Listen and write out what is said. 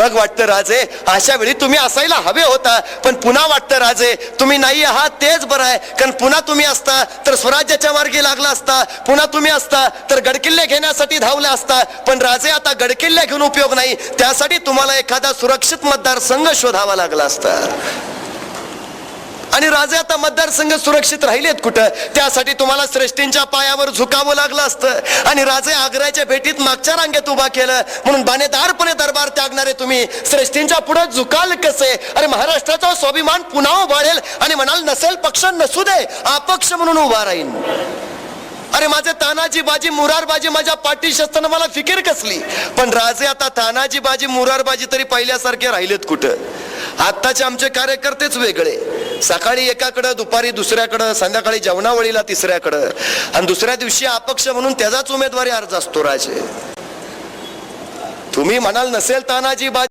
बघ वाटतं राजे अशा वेळी तुम्ही असायला हवे होता पण पुन्हा वाटतं राजे तुम्ही नाही आहात तेच बरं आहे. कारण पुन्हा तुम्ही असता तर स्वराज्याच्या मार्गी लागला असता पुन्हा तुम्ही असता तर गडकिल्ले घेण्यासाठी धावला असता. पण राजे आता गडकिल्ले घेऊन उपयोग नाही त्यासाठी तुम्हाला एखादा सुरक्षित मतदारसंघ शोधावा लागला असता. आणि राजे आता मतदारसंघ सुरक्षित राहिलेत कुठं? त्यासाठी तुम्हाला श्रेष्ठींच्या पायावर झुकावं लागलं असतं. आणि राजे आग्र्याच्या भेटीत मागच्या रांगेत उभा केलं. म्हणून बाणेदारपणे दरबार त्यागणारे तुम्ही. श्रेष्ठींच्या पुढे झुकाल कसे? अरे महाराष्ट्राचा स्वाभिमान पुन्हा उभारेल आणि म्हणाल नसेल पक्ष नसू दे. अपक्ष म्हणून उभा राहील अरे माझे तानाजी बाजी मुरारबाजी माझ्या पाठीशी असताना मला फिकीर कसली? पण राजे आता तानाजी बाजी मुरारबाजी तरी पहिल्यासारखे राहिलेत कुठं? आत्ताचे आमचे कार्यकर्तेच वेगळे. सकाळी एकाकडं दुपारी दुसऱ्याकडं संध्याकाळी जेवणावळीला तिसऱ्याकडं. आणि दुसऱ्या दिवशी अपक्ष म्हणून त्याचाच उमेदवारी अर्ज असतो राजे. तुम्ही म्हणाल नसेल तानाजी बाजी